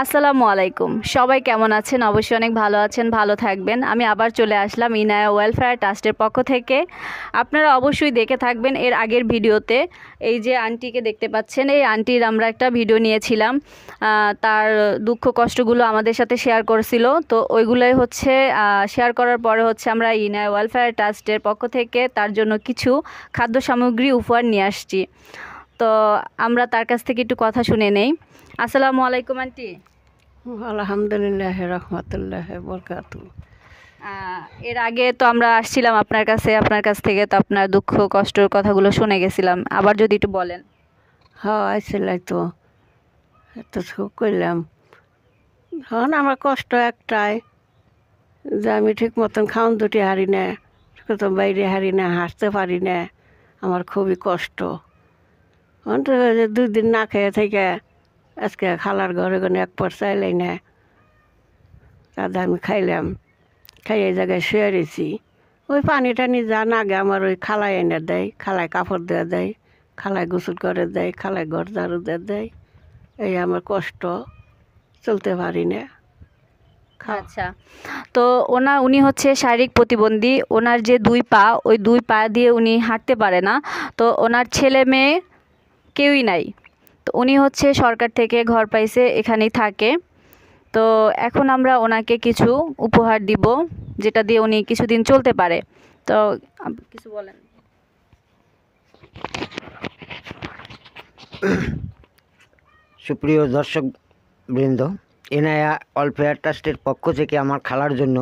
আসসালামু আলাইকুম। সবাই কেমন আছেন? অবশ্যই অনেক ভালো আছেন, ভালো থাকবেন। আমি আবার চলে আসলাম ইনায়া ওয়েলফেয়ার ট্রাস্টের পক্ষ থেকে। আপনারা অবশ্যই দেখে থাকবেন এর আগের ভিডিওতে। এই যে আন্টিকে দেখতে পাচ্ছেন, এই আন্টির আমরা একটা ভিডিও নিয়েছিলাম। তার দুঃখ কষ্টগুলো আমাদের সাথে শেয়ার করেছিল। তো ওইগুলোই হচ্ছে শেয়ার করার পরে হচ্ছে আমরা ইনায়া ওয়েলফেয়ার ট্রাস্টের পক্ষ থেকে তার জন্য কিছু খাদ্য সামগ্রী উপহার নিয়ে আসছি। তো আমরা তার কাছ থেকে একটু কথা শুনে নেই। আসসালামু আলাইকুম আন্টি। আলহামদুলিল্লাহ রহমতুল্লাহ বরকাতু। এর আগে তো আমরা আসছিলাম আপনার কাছে আপনার কাছ থেকে তো আপনার দুঃখ কষ্টর কথাগুলো শুনে গেছিলাম। আবার যদি একটু বলেন। হ্যাঁ আইসিলাই তো। এত সুখ করলাম। হন আমার কষ্ট একটাই যে আমি ঠিক মতন খাওন দুটি হারি না বাইরে হারি না হাসতে পারি না। আমার খুবই কষ্ট। দুই দিন না খেয়ে থেকে আজকে খালার ঘরে ঘরে এক পর চাইলাই না। তাদের আমি খাইলাম। খাইয়ে জায়গায় শুয়ে রয়েছি। ওই পানি টানি যা নাগে আমার ওই খালায় এনে দেয়, খালায় কাপড় দেওয়া দেয়, খালায় গোসল করে দেয়, খালায় ঘর ঝাড়ু দিয়ে দেয়। এই আমার কষ্ট, চলতে পারি না। আচ্ছা। তো ওনা, উনি হচ্ছে শারীরিক প্রতিবন্ধী। ওনার যে দুই পা, ওই দুই পা দিয়ে উনি হাঁটতে পারে না। তো ওনার ছেলে মেয়ে কেউই নাই। তো উনি হচ্ছে সরকার থেকে ঘর পাইছে, এখানেই থাকে। তো এখন আমরা ওনাকে কিছু উপহার দিব, যেটা দিয়ে উনি কিছুদিন চলতে পারে। তো কিছু বলেন। সুপ্রিয় দর্শক বৃন্দ এনআইয়া ওয়েলফেয়ার ট্রাস্টের পক্ষ থেকে আমার খালার জন্য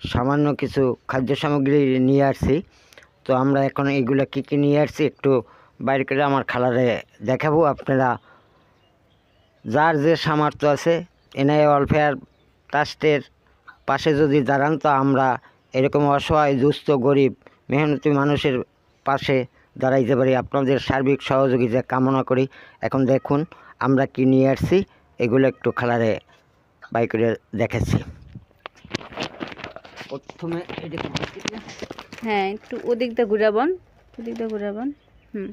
সামান্য কিছু খাদ্য সামগ্রী নিয়ে আসছি। তো আমরা এখন এগুলো কী কী নিয়ে আসছি একটু বাইরে করে আমার খালারে দেখাবো আপনারা। যার যে সামর্থ্য আছে এনআইয়া ওয়েলফেয়ার ট্রাস্টের পাশে যদি দাঁড়ান, তো আমরা এরকম অসহায়, দুস্থ, গরিব, মেহনতি মানুষের পাশে দাঁড়াইতে পারি। আপনাদের সার্বিক সহযোগিতা কামনা করি। এখন দেখুন, আমরা কি নিয়ে আসছি, এগুলো একটু খালারে বাই করে দেখাচ্ছি। প্রথমে হ্যাঁ একটু ওদিক দিয়ে ঘুরাবন ওদিক দিয়ে ঘুরাবন। হুম।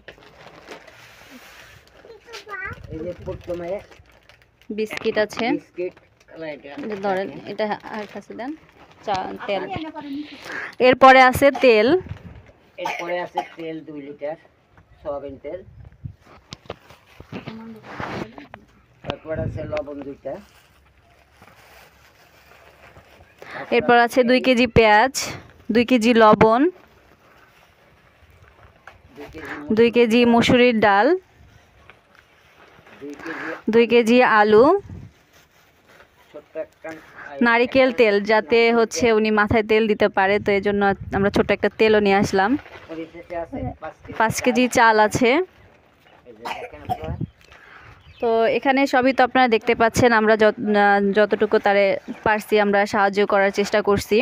বিস্কিট আছে। ধরেন এটা আর কাছে দেন। চা তেল। এরপরে আছে তেল। এরপরে আছে তেল দুই লিটার সয়াবিন তেল। তারপর আছে লবণ দুইটা। এরপর আছে দুই কেজি পেঁয়াজ দুই কেজি লবণ দুই কেজি মুসুরির ডাল, দুই কেজি আলু, নারিকেল তেল যাতে হচ্ছে উনি মাথায় তেল দিতে পারে, তো এই জন্য আমরা ছোট একটা তেলও নিয়ে আসলাম। পাঁচ কেজি চাল আছে। তো এখানে সবই তো আপনারা দেখতে পাচ্ছেন, আমরা যত যতটুকু তারে পারছি আমরা সাহায্য করার চেষ্টা করছি।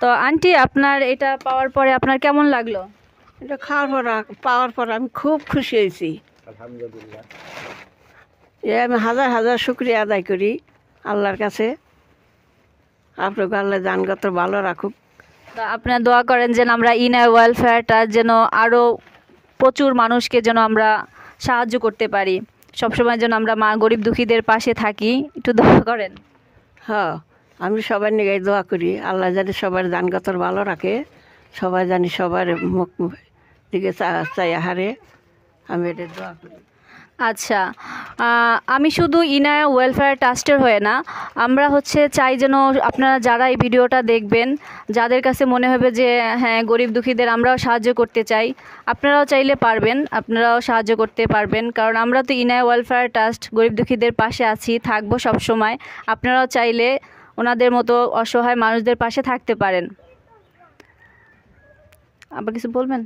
তো আন্টি আপনার এটা পাওয়ার পরে আপনার কেমন লাগল? এটা খাওয়ার পর পাওয়ার পর আমি খুব খুশি হয়েছি। আলহামদুলিল্লাহ। এ আমি হাজার হাজার শুক্রিয়া আদায় করি আল্লাহর কাছে। আপনার আল্লাহ জানগত ভালো রাখুক। তো আপনারা দোয়া করেন যেন আমরা ইনার ওয়েলফেয়ারটা যেন আরও প্রচুর মানুষকে যেন আমরা সাহায্য করতে পারি। সবসময় যেন আমরা মা গরিব দুঃখীদের পাশে থাকি। একটু দোয়া করেন। হ্যাঁ। আমি সবার নিয়ে দোয়া করি। আল্লাহ জানি সবার জানগতর ভালো রাখে। সবাই জানি সবার মুখ দিকে চাই হারে আমি এটা দোয়া করি। আচ্ছা আমি শুধু ইনায়া ওয়েলফেয়ার ট্রাস্টের হয়ে না, আমরা হচ্ছে চাই যেন আপনারা যারা এই ভিডিওটা দেখবেন, যাদের কাছে মনে হবে যে হ্যাঁ গরিব দুঃখীদের আমরাও সাহায্য করতে চাই, আপনারাও চাইলে পারবেন, আপনারাও সাহায্য করতে পারবেন, কারণ আমরা তো ইনায়া ওয়েলফেয়ার ট্রাস্ট গরিব দুঃখীদের পাশে আছি, থাকব সব সময় আপনারাও চাইলে ওনাদের মতো অসহায় মানুষদের পাশে থাকতে পারেন। আবার কিছু বলবেন?